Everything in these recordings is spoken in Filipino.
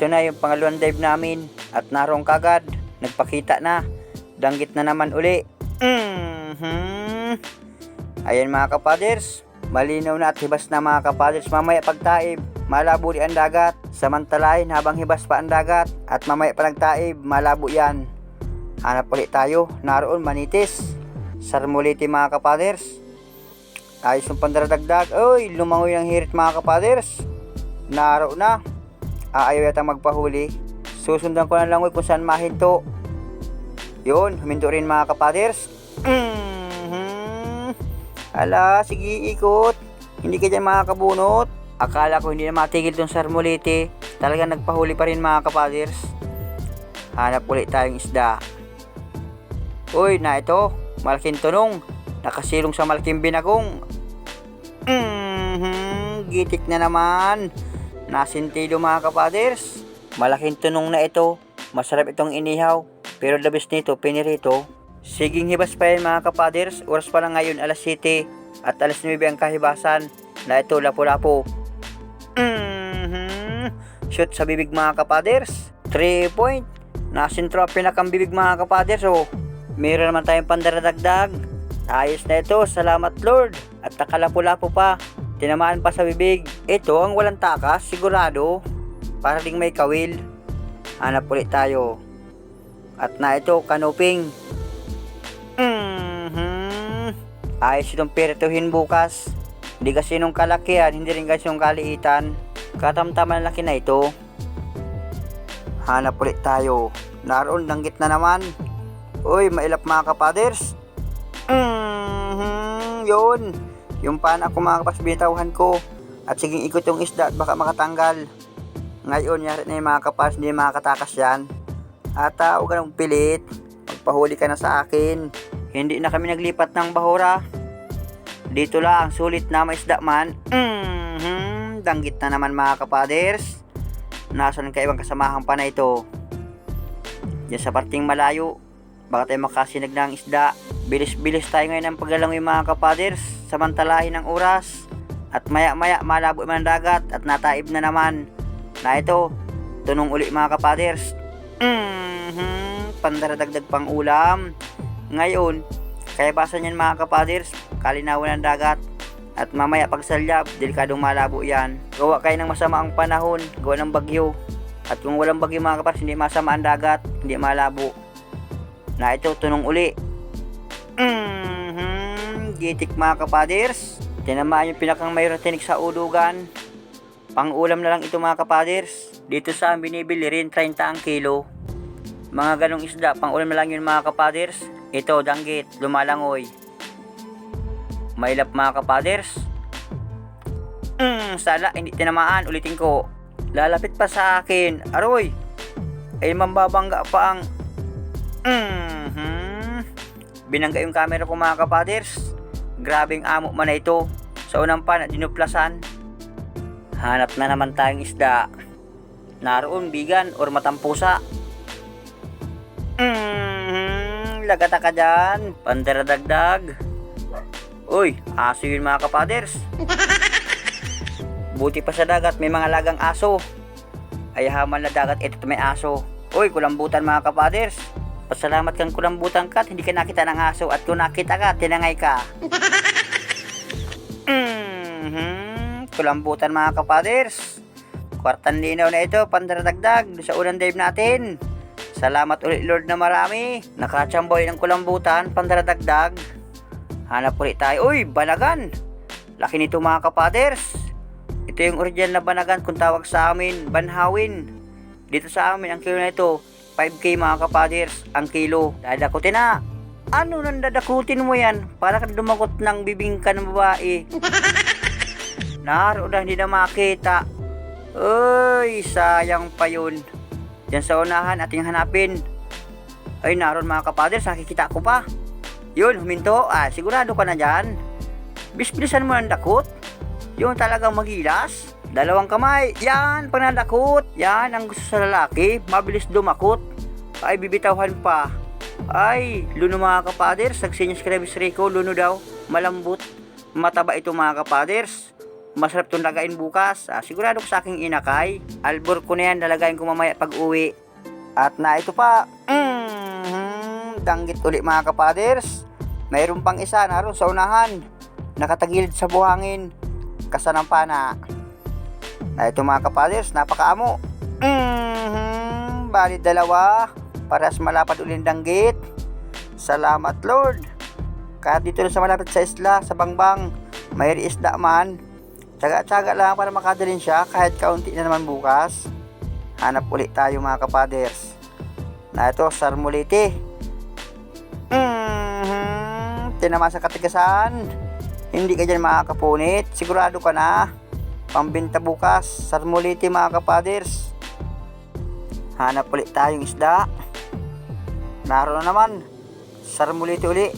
Ito na yung pangalawang dive namin at naroon kagad. Nagpakita na. Danggit na naman uli. Mhm. Ayan mga kapaders. Malinaw na at hibas na mga kapaders. Mamaya pagtaib, malabo di ang dagat. Samantalahin habang hibas pa ang dagat. At mamaya pa nagtaib, malabo yan. Hanap ulit tayo. Naroon manitis. Sarmuliti mga kapaders. Ayos yung pandaradagdag. Uy, lumangoy ng hirit mga kapaders. Naro na. Aayaw yata magpahuli. Susundan ko na lang kung saan mahinto. Yun, huminto rin mga kapaders. Mhm. Ala, sige ikot. Hindi ka dyan makakabunot. Akala ko hindi na matigil tong sarmuliti. Talagang nagpahuli pa rin mga kapaders. Hanap ulit tayong isda. Uy, na ito. Malaking tunong. Nakasilong sa malaking binagong. Mhm, gitik na naman. Nasintido mga kapaders. Malaking tunong na ito. Masarap itong inihaw. Pero labis nito, pinirito. Siging hibas pa yan mga kapaders. Oras pa lang ngayon, alas 7. At alas 9 ang kahibasan. Na ito, lapu-lapu. Mhm. Shoot sa bibig mga kapaders. 3 point. Nasintro ang pinakang bibig mga kapaders. Oh. Meron naman tayong pandaradagdag. Ayos na ito. Salamat Lord. At nakalapu-lapu pa. Tinamaan pa sa bibig. Ito ang walang takas, sigurado. Para ding may kawil. Hanap ulit tayo. At na ito, kanuping. Mhm. Ayos itong pirituhin bukas. Hindi kasi nung kalakihan, hindi rin kasi yung kaliitan. Katamtaman laki na ito. Hanap ulit tayo. Naroon, langgit na naman. Uy, mailap mga kapaders. Mhm, yun. Yung pan ako mga kapas binitawhan ko. At siging ikot yung isda at baka makatanggal. Ngayon, yari na yung mga kapas, hindi makakatakas yan. At uh, huwag ka nang pilit. Magpahuli ka na sa akin. Hindi na kami naglipat ng bahura. Dito lang, sulit na may isda man. Mhm, danggit na naman mga kapaders. Nasaan ka ibang kasamahan pa na ito? Diyan sa parting malayo. Baka tayo makasinag ng isda. Bilis-bilis tayo ngayon ng paglalangoy mga kapaders. Samantalahin ang oras. At maya-maya malabo man ang dagat at nataib na naman. Na ito, tunong uli mga kapaders. Mhm, pandaradagdag pang ulam. Ngayon, kaya basa niyan mga kapaders, kalinawan ng dagat. At mamaya pag salyap, delikadong malabo yan. Gawa kayo ng masama ang panahon, gawa ng bagyo. At kung walang bagyo mga kapaders, hindi masama ang dagat, hindi malabo. Na ito, tunong uli. Mhm, gitik mga kapaders. Tinamaan yung pinakang mayroon tinik sa udugan. Pang ulam na lang ito mga kapaders. Dito sa amin binibili rin 30 ang kilo. Mga ganong isda, pang ulam na lang yun mga kapaders. Ito, danggit, lumalangoy. Mailap mga kapaders. Mm, sala, hindi tinamaan. Ulitin ko. Lalapit pa sa akin. Aroy. Ay mambabangga pa ang... Mhm. Binangga yung camera ko mga kapaders. Grabing amo man na ito. Sa unang pan dinuplasan. Hanap na naman tayong isda. Naroon bigan or matampusa. Mhm. Lagata ka dyan. Pandaradagdag. Uy, aso yun mga kapaders. Buti pa sa dagat, may mga lagang aso. Ay haman na dagat, ito may aso. Uy, kulambutan mga kapaders. Pasalamat kang kulambutan ka at hindi ka nakita ng aso at kung nakita ka, tinangay ka. Mhm, kulambutan mga kapaders. Kwartan linaw na ito, pandaradagdag sa unang dive natin. Salamat ulit Lord na marami. Nakachamboy ng kulambutan, pandaradagdag. Hanap ulit tayo. Uy, banagan! Laki nito mga kapaders. Ito yung original na banagan kung tawag sa amin, banhawin. Dito sa amin, ang kilo na ito, 5K mga kapaders, ang kilo. Dadakutin na. Ano nang dadakutin mo yan? Para ka dumakot ng bibingka ng babae. Naroon na hindi na makita. Uy, sayang pa yun. Diyan sa unahan, ating hanapin. Ay, naroon mga kapaders, nakikita ko pa. Yun, huminto. Ah, sigurado ka na dyan. Bisbilisan mo ng dakot. Yung talagang magilas. Dalawang kamay. Yan, pag nadakot. Yan, ang gusto sa lalaki. Mabilis dumakot. Ay, bibitawhan pa. Ay, luno mga kapaders. Nagsinyas kremis Rico, luno daw. Malambot. Mataba ito mga kapaders. Masarap itong lagain bukas. Ah, sigurado ko sa aking inakay. Albor ko na yan, lalagayin ko mamaya pag uwi. At na ito pa, mm, danggit uli mga kapaders. Mayroon pang isa naroon sa unahan. Nakatagilid sa buhangin. Kasanampana. Na ito mga kapaders, napakaamo. Mm, bali dalawa. Parehas malapad uling danggit. Salamat Lord. Kahit dito sa malapit sa isla, sa bangbang, may isda man. Tsaga-tsaga lang para makadalin siya kahit kaunti na naman bukas. Hanap ulit tayo mga kapaders. Na ito, sarmuliti. Mm-hmm. Tinama sa katigasan. Hindi ka dyan makakapunit. Sigurado ka na. Pambinta bukas. Sarmuliti mga kapaders. Hanap ulit tayong isda. Naroon na naman. Sarmuliti uli.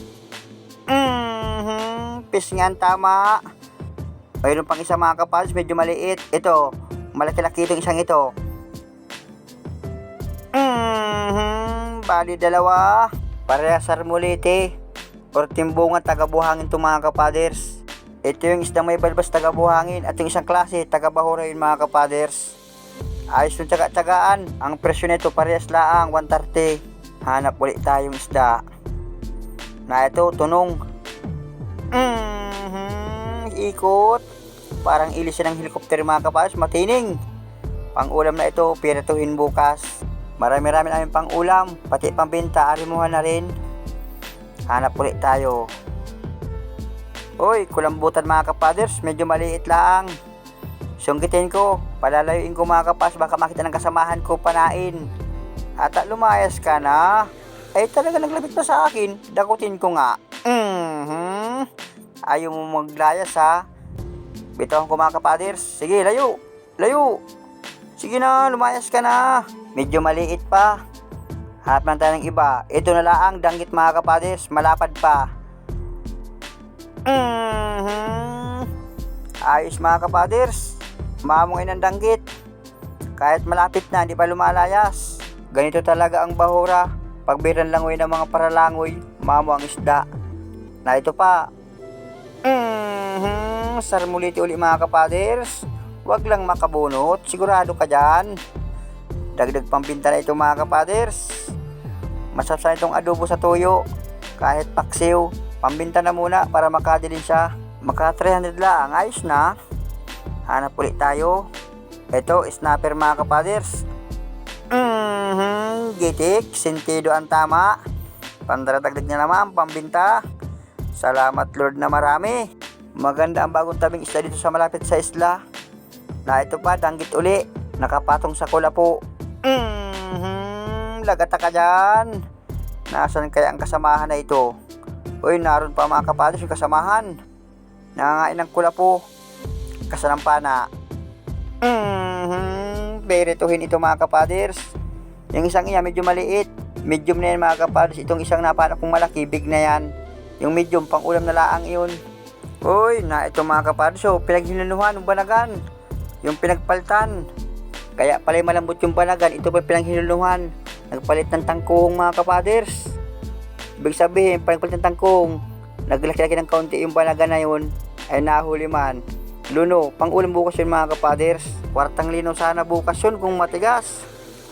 Mm-hmm. Pisngan tama. Mayroon pang isa mga kapaders. Medyo maliit. Ito. Malaki-laki itong isang ito. Mm-hmm. Bali dalawa. Pareha sarmuliti. Or timbungan tagabuhangin itong mga kapaders. Ito yung isdang may balbas tagabuhangin at yung isang klase tagabahura yun mga kapaders. Ayos yung tsaga-tsagaan. Ang presyo nito parehas laang 130. Hanap ulit tayong isda. Na ito, tunong. Mm-hmm. Ikot. Parang ilis ng helicopter mga kapaders. Matining. Pang ulam na ito, piratuhin bukas. Marami-rami namin pang ulam, pati pambenta, arimuhan na rin. Hanap ulit tayo. Uy, kulambutan mga kapaders, medyo maliit lang. Sunggitin ko, palalayuin ko mga kapas, baka makita ng kasamahan ko panain. At lumayas ka na. Ay talaga naglapit pa sa akin, dakutin ko nga. Mhm. Ayaw mo maglayas ha. Bitawan ko mga kapaders. Sige, layo. Layo. Sige na, lumayas ka na. Medyo maliit pa. Hanap lang tayo ng iba. Ito na lang, danggit mga kapaders. Malapad pa. Mhm. Ayos mga kapaders. Mamungay ng danggit. Kahit malapit na, hindi pa lumalayas. Ganito talaga ang bahura. Pagbiran langoy ng mga paralangoy, mamo ang isda. Na ito pa. Mhm. Sarmuliti uli mga kapaders. Huwag lang makabunot. Sigurado ka dyan. Dagdag pambinta na ito mga kapaders. Masarap itong adobo sa tuyo. Kahit paksiw. Pambinta na muna para makadilin siya. Maka 300 lang. Ayos na. Hanap ulit tayo. Ito, snapper mga kapaders. Mhm, gitik, sentido ang tama. Pandaradagdag niya naman, pambinta. Salamat Lord na marami. Maganda ang bagong tabing isla dito sa malapit sa isla. Na ito pa, danggit uli. Nakapatong sa kula po. Mhm, lagata ka dyan. Nasaan kaya ang kasamahan na ito? Uy, naroon pa mga kapadres yung kasamahan. Nangangain ng kula po. Kasanampana. Mhm, berituhin ito mga kapaders. Yung isang iya medyo maliit. Medium na yan mga kapaders. Itong isang napana kong malaki, big na yan. Yung medium, pang ulam na laang yun. Uy, na ito mga kapaders. So, pinaghinanuhan ng banagan. Yung pinagpaltan. Kaya pala malambot yung banagan. Ito pa pinaghinanuhan. Nagpalit ng tangkuhong mga kapaders. Ibig sabihin, pagpalit ng tangkong, naglaki-laki ng kaunti yung banagan na yun, ay nahuli man. Luno, pang ulam bukas yun mga kapaders. Kwartang lino sana bukas yun kung matigas.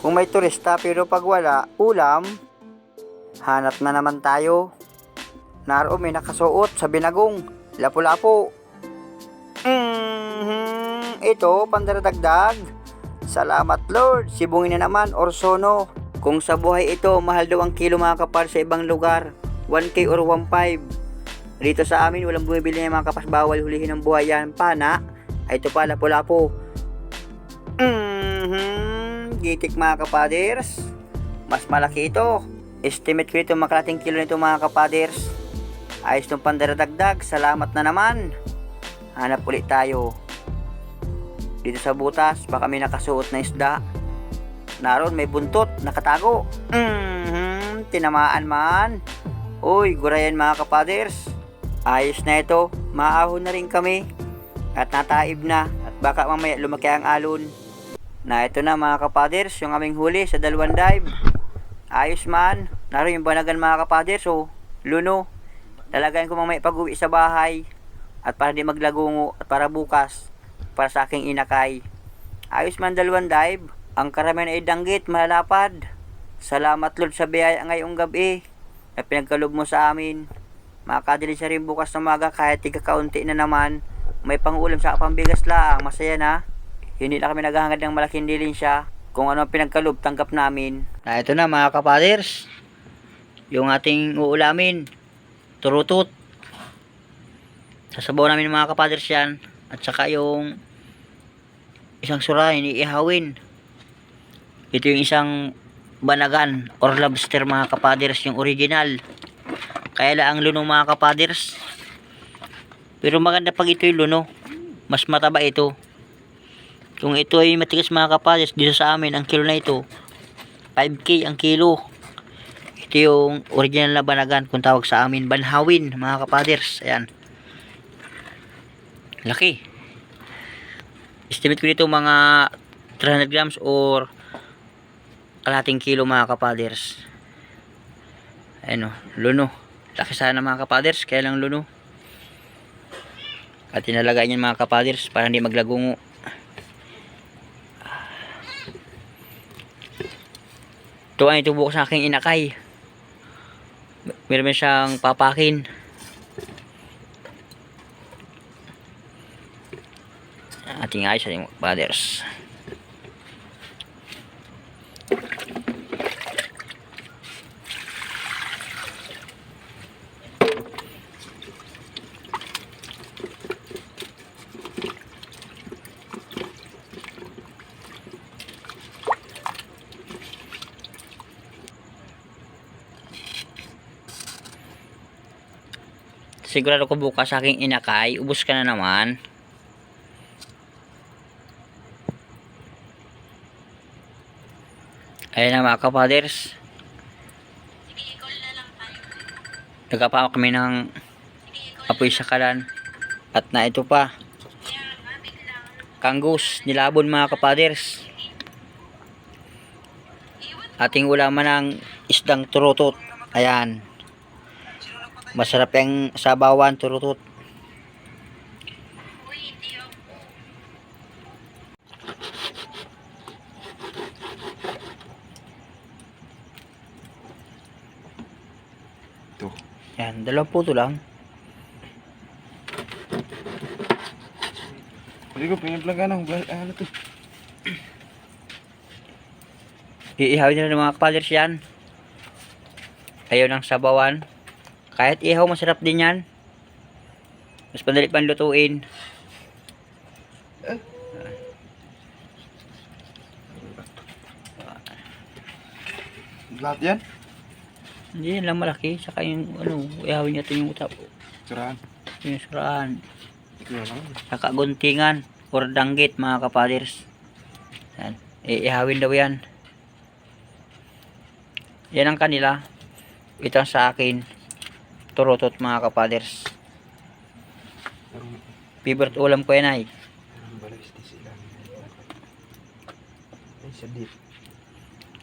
Kung may turista pero pag wala, ulam. Hanap na naman tayo. Naroon may nakasuot sa binagong. Lapu-lapo. Mhm, ito, pandaradagdag. Salamat Lord. Sibungin na naman, Orsono. Kung sa buhay ito, mahal daw ang kilo mga kapar sa ibang lugar. 1K or 1.5. Dito sa amin, walang bumibili ng mga kapas bawal hulihin ng buhay yan. Pana, ay ito pa, lapo-lapo. Mhm, gitik mga kapaders. Mas malaki ito. Estimate ko ito makalating kilo nito mga kapaders. Ayos nung pandaradagdag. Salamat na naman. Hanap ulit tayo. Dito sa butas, baka may nakasuot na isda. Naroon may buntot, nakatago. Mhm, tinamaan man. Uy, gurayan mga kapaders. Ayos na ito, maahon na rin kami. At nataib na, at baka mamaya lumaki ang alon. Na ito na mga kapaders, yung aming huli sa dalawang dive. Ayos man, naroon yung banagan mga kapaders, so luno. Lalagayin ko mamaya pag uwi sa bahay. At para di maglagungo at para bukas, para sa aking inakay. Ayos man dalawang dive, ang karamihan ay danggit, malalapad. Salamat Lord sa biyaya ngayong gabi na pinagkalob mo sa amin. Makakadili siya rin bukas ng maga kahit tiga kaunti na naman. May pangulam sa pambigas lang, masaya na. Hindi na kami naghahangad ng malaking dilin siya. Kung ano ang pinagkalob, tanggap namin. Na ito na mga kapaders. Yung ating uulamin. Turutot. Sasabaw namin mga kapaders yan. At saka yung isang sura, iniihawin. Ito yung isang banagan or lobster mga kapaders, yung original. Kaya lang ang luno mga kapaders. Pero maganda pag ito yung luno. Mas mataba ito. Kung ito ay matigas mga kapaders, dito sa amin, ang kilo na ito, 5K ang kilo. Ito yung original na banagan kung tawag sa amin, banhawin mga kapaders. Ayan. Laki. Estimate ko dito mga 300 grams or kalating kilo mga kapaders. Ayan o, luno. Laki sana mga kapaders, kaya lang luno. At tinalagay niyan mga kapaders para hindi maglagungo. Ito ang itubo ko sa aking inakay. Meron siyang papakin. Ating ayos ating brothers. Sigurado ko bukas aking inakay. Ubus ka na naman. Ayan na mga kapaders. Nagkapama kami ng apoy sa kalan. At na ito pa. Kangus, nilabon mga kapaders. Ating ulaman ng isdang turutot. Ayan. Masarap yung sabawan, turutot. Ito. Yan, dalawang puto lang. Hindi ko piniplag ano, ano to. Iihawin nila ng mga kapaders yan. Ayaw ng sabawan. Kahit ihaw, masarap din yan. Mas madali pang lutuin. Lahat yan? Hindi lang malaki. Saka yung, ano, ihawin natin yung utap. Siraan. Yung lang. Saka guntingan. Or danggit, mga kapaders. Yan. Iihawin daw yan. Yan ang kanila. Ito sa akin. Turutot, mga kapaders. Favorite ulam ko yan ay.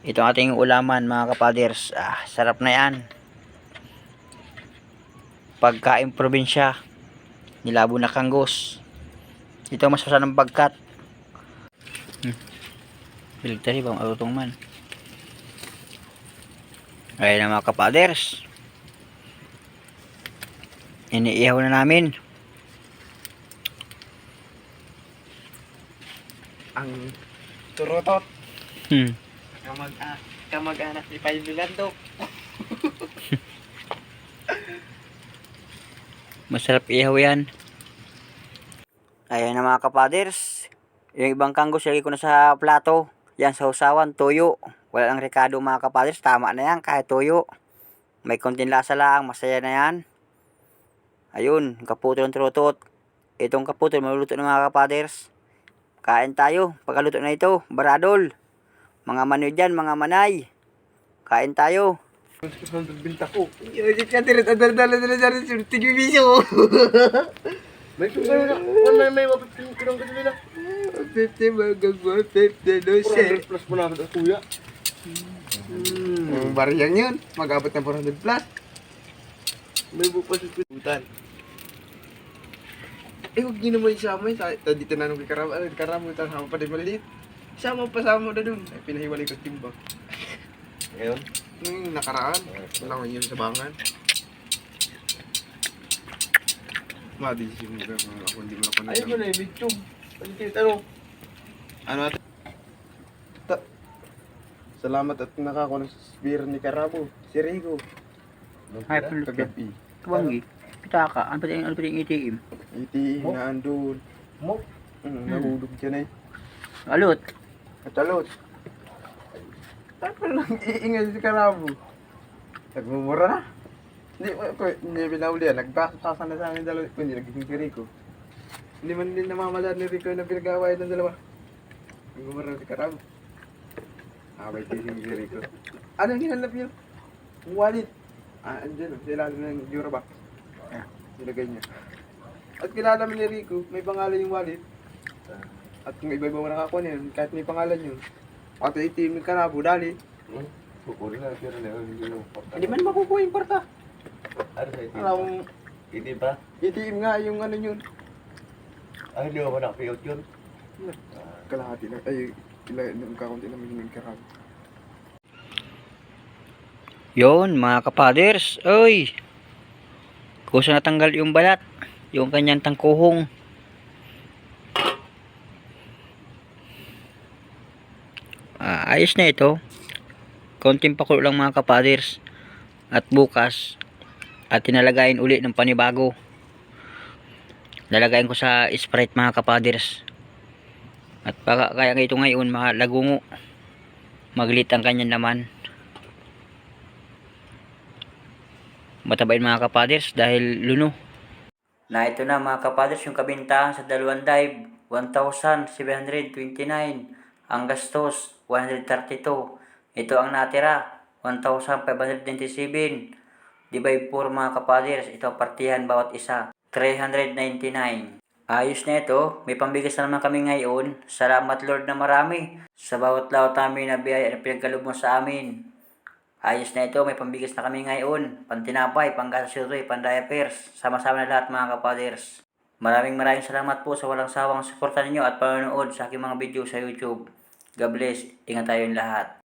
Ito ating ulaman mga kapaders. Ah, sarap na yan. Pagkain probinsya. Nilabo na kanggos. Ito mas masarap ng bagkat. Hmm. Biligtari ba? Marutong man. Ayan na mga kapaders. Iniihaw na namin. Ang turotot. Hmm. Kamag, ah, kamag-anak ni Paibilando. Masarap ihaw yan. Ayan na mga kapaders. Yung ibang kanggos, lagi ko na sa plato. Yan sa usawan, tuyo. Wala lang rekado mga kapaders. Tama na yan, kahit tuyo. May konting lasa lang, masaya na yan. Ayun, kaputo ng trutot. Itong kaputo, maluluto ng mga kapaders. Kain tayo, pagkaluto na ito, baradol. Mga manoy dyan, mga manay. Kain tayo. Binta ko. Biso. May kung ano na. May may mapipin ko ng kanila. Fifty magang mo fifty no 400 plus mo na kuya. Hmm, bariyang yun. Mag-abot ng 400 plus. May bupas sa pinutan. Eh, huwag niyo naman isama yun. Na nung kay Karamo, ano, Karamo, tapos sama pa din maliit. Sama pa sama na dun. Ay, pinahiwalay ko timbang. Ngayon? Nung nakaraan, wala ko yun sa bangan. Madisip mo kung ako hindi mo ako Ayun mo na yung YouTube. Ano tinatanong? Ano ate? Ta- Salamat at nakako ng beer ni Karamo. Si Rigo. Ka. Kagabi. Kabanggi. Kita ka. Ano pa yung, ano pa yung ATM? Mo? na andun. Mo? Mm, nahulog dyan eh. Alot. Katalot. Tapos lang iingay si Karamo. Nagmumura na. Hindi, ko, hindi pinahuli yan. Nagbasasa na sa amin dalawa. Hindi, nagiging si Rico. Hindi man din namamala ni Rico na pinag-away ng dalawa. Nagmumura na si Karamo. Away din si Rico. Ano yung hinanap? Yung wallet. Ah, andyan o. Sa ilalim ng Eurobox. Ah. Nilagay niya. At kilala mo ni Rico, may pangalan yung wallet. At kung iba-iba mo nakakuha niyan, kahit may pangalan yun. At itim ka na, budali. Hmm? Kukunin na. Pero na. Hindi mo. Hindi man makukuha yung parta. Ano sa itim? Alam Hindi ba? itim nga yung ano yun. Ay, hindi mo nakapiyot yun. Kalahati lang. Ay, ila, nung kakunti lang yung karag. Yon, mga kapaders. Oy! Kusa natanggal yung balat. Yung kanyang tangkuhong. Ah, ayos na ito. Konting pakulo lang mga kapaders. At bukas, at tinalagayin uli ng panibago. Lalagayin ko sa Sprite mga kapaders. At baka kaya ito ngayon mga lagungo. Maglit ang kanyang naman. Matabain mga kapaders dahil luno. Na ito na mga kapaders yung kabintahan sa dalawang dive 1,729 ang gastos 132 ito ang natira 1,597 divide 4 mga kapaders ito ang partihan bawat isa 399 Ayos na ito, may pambigas na naman kami ngayon. Salamat Lord na marami sa bawat laot namin na biyaya na pinagkaloob mo sa amin. Ayos na ito, may pambigas na kami ngayon. Pantinapay, panggasasuroy, pandayapers. Sama-sama na lahat mga kapaders. Maraming maraming salamat po sa walang sawang suporta ninyo at panonood sa aking mga video sa YouTube. God bless. Ingat tayong lahat.